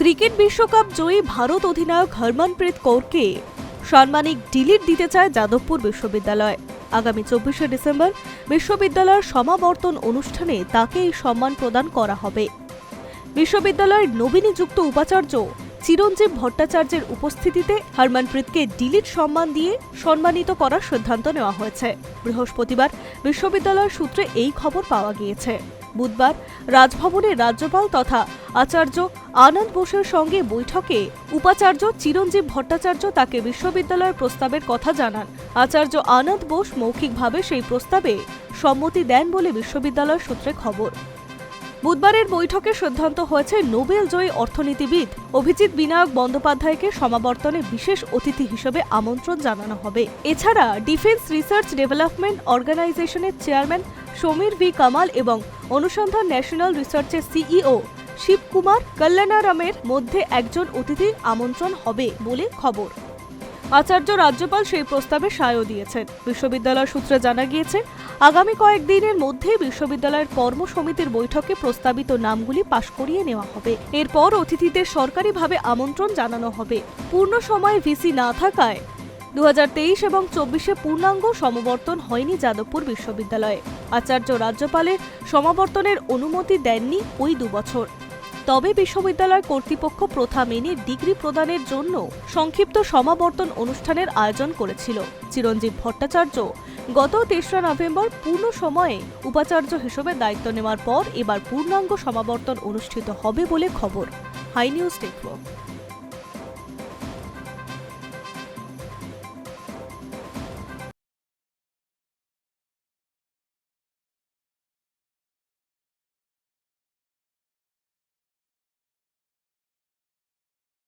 Cricket বিশ্বকাপ জয়ী ভারত অধিনায়ক Harmanpreet কৌরকে সাম্মানিক delete দিতে চায় যাদবপুর বিশ্ববিদ্যালয়। আগামী চব্বিশে ডিসেম্বর বিশ্ববিদ্যালয়ের সমাবর্তন অনুষ্ঠানে তাকে এই সম্মান প্রদান করা হবে। বিশ্ববিদ্যালয়ের নবীনিযুক্ত উপাচার্য চিরঞ্জীব ভট্টাচার্যের উপস্থিতিতে হরমনপ্রীতকে ডিলিট সম্মান দিয়ে সম্মানিত করার সিদ্ধান্ত নেওয়া হয়েছে। বৃহস্পতিবার বিশ্ববিদ্যালয় সূত্রে এই খবর পাওয়া গিয়েছে। বুধবার রাজভবনে রাজ্যপাল তথা আচার্য আনন্দ বোসের সঙ্গে বৈঠকে উপাচার্য চিরঞ্জীব ভট্টাচার্য তাকে বিশ্ববিদ্যালয়ের প্রস্তাবের কথা জানান। আচার্য আনন্দ বোস মৌখিকভাবে সেই প্রস্তাবে সম্মতি দেন বলে বিশ্ববিদ্যালয় সূত্রে খবর। বুধবারের বৈঠকে সিদ্ধান্ত হয়েছে নোবেল জয়ী অর্থনীতিবিদ অভিজিৎ বিনায়ক বন্দ্যোপাধ্যায়কে সমাবর্তনে বিশেষ অতিথি হিসেবে আমন্ত্রণ জানানো হবে। এছাড়া ডিফেন্স রিসার্চ ডেভেলপমেন্ট অর্গানাইজেশনের চেয়ারম্যান সমীর ভি কামাল এবং অনুসন্ধান ন্যাশনাল রিসার্চের সিইও শিবকুমার কল্যাণারামের মধ্যে একজন অতিথির আমন্ত্রণ হবে বলে খবর। আচার্য রাজ্যপাল সেই প্রস্তাবে সায়ও দিয়েছেন। বিশ্ববিদ্যালয় সূত্রে জানা গিয়েছে, আগামী কয়েকদিনের মধ্যে বিশ্ববিদ্যালয়ের কর্ম সমিতির বৈঠকে প্রস্তাবিত নামগুলি পাশ করিয়ে নেওয়া হবে। এরপর অতিথিদের সরকারিভাবে আমন্ত্রণ জানানো হবে। পূর্ণ সময় ভিসি না থাকায় দু হাজার তেইশ এবং চব্বিশে পূর্ণাঙ্গ সমাবর্তন হয়নি যাদবপুর বিশ্ববিদ্যালয়ে। আচার্য রাজ্যপালের সমাবর্তনের অনুমতি দেননি ওই দুবছর। তবে বিশ্ববিদ্যালয় কর্তৃপক্ষ প্রথা মেনে ডিগ্রি প্রদানের জন্য সংক্ষিপ্ত সমাবর্তন অনুষ্ঠানের আয়োজন করেছিল। চিরঞ্জীব ভট্টাচার্য গত তেসরা নভেম্বর পূর্ণ সময়ে উপাচার্য হিসেবে দায়িত্ব নেওয়ার পর এবার পূর্ণাঙ্গ সমাবর্তন অনুষ্ঠিত হবে বলে খবর। High news টেকওয়ার্ক